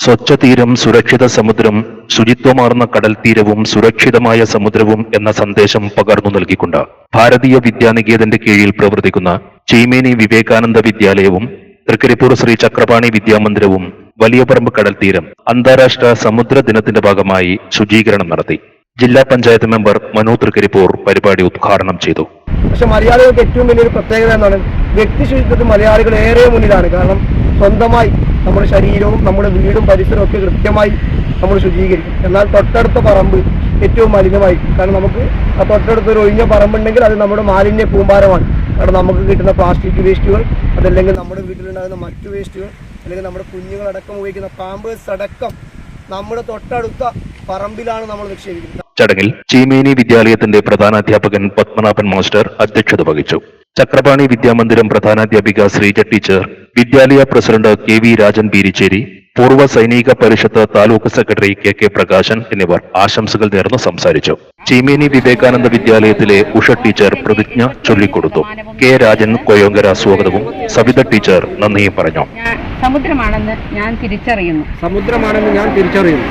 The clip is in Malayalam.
സ്വച്ഛതീരം സുരക്ഷിത സമുദ്രം ശുചിത്വമാർന്ന കടൽ തീരവും സുരക്ഷിതമായ സമുദ്രവും എന്ന സന്ദേശം പകർന്നു നൽകിക്കൊണ്ട് ഭാരതീയ വിദ്യാനികേതന്റെ കീഴിൽ പ്രവർത്തിക്കുന്ന ചീമേനി വിവേകാനന്ദ വിദ്യാലയവും തൃക്കരിപ്പൂർ ശ്രീ ചക്രപാണി വിദ്യാമന്ദിരവും വലിയപറമ്പ് കടൽ തീരം അന്താരാഷ്ട്ര സമുദ്ര ദിനത്തിന്റെ ഭാഗമായി ശുചീകരണം നടത്തി. ജില്ലാ പഞ്ചായത്ത് മെമ്പർ മനു തൃക്കരിപ്പൂർ പരിപാടി ഉദ്ഘാടനം ചെയ്തു. പക്ഷെ മലയാളികൾക്ക് ഏറ്റവും വലിയൊരു പ്രത്യേകത എന്നാണ് വ്യക്തി ശുചിത്വത്തിൽ മലയാളികൾ ഏറെ മുന്നിലാണ്. കാരണം സ്വന്തമായി നമ്മുടെ ശരീരവും നമ്മുടെ വീടും പരിസരവും ഒക്കെ കൃത്യമായി നമ്മൾ ശുചീകരിക്കും എന്നാൽ തൊട്ടടുത്ത പറമ്പ് ഏറ്റവും മലിനമായി. കാരണം നമുക്ക് ആ തൊട്ടടുത്ത് ഒരു ഒഴിഞ്ഞ പറമ്പുണ്ടെങ്കിൽ അത് നമ്മുടെ മാലിന്യ കൂമ്പാരമാണ്. കാരണം നമുക്ക് കിട്ടുന്ന പ്ലാസ്റ്റിക് വേസ്റ്റുകൾ അതല്ലെങ്കിൽ നമ്മുടെ വീട്ടിലുണ്ടാകുന്ന മറ്റു വേസ്റ്റുകൾ അല്ലെങ്കിൽ നമ്മുടെ കുഞ്ഞുങ്ങളടക്കം ഉപയോഗിക്കുന്ന പാമ്പേഴ്സ് അടക്കം നമ്മുടെ തൊട്ടടുത്ത പറമ്പിലാണ് നമ്മൾ നിക്ഷേപിക്കുന്നത്. ചടങ്ങിൽ ചീമേനി വിദ്യാലയത്തിന്റെ പ്രധാനാധ്യാപകൻ പത്മനാഭൻ മാസ്റ്റർ അധ്യക്ഷത വഹിച്ചു. ചക്രപാണി വിദ്യാമന്ദിരം പ്രധാനാധ്യാപിക ശ്രീജ ടീച്ചർ വിദ്യാലയ president K V Rajan Beericheri പൂർവ സൈനിക പരിഷത്ത് taluk secretary K K Prakashan എന്നിവർ ആശംസകൾ നേർന്ന് സംസാരിച്ചു. ചീമേനി വിവേകാനന്ദ വിദ്യാലയത്തിലെ ഉഷ ടീച്ചർ പ്രതിജ്ഞ ചൊല്ലിക്കൊടുത്തു. കെ രാജൻ കൊയോങ്കര സ്വാഗതവും സവിത ടീച്ചർ നന്ദിയും പറഞ്ഞു. സമുദ്രമാണെന്ന് ഞാൻ തിരിച്ചറിയുന്നു. സമുദ്രമാണെന്ന് ഞാൻ തിരിച്ചറിയുന്നു.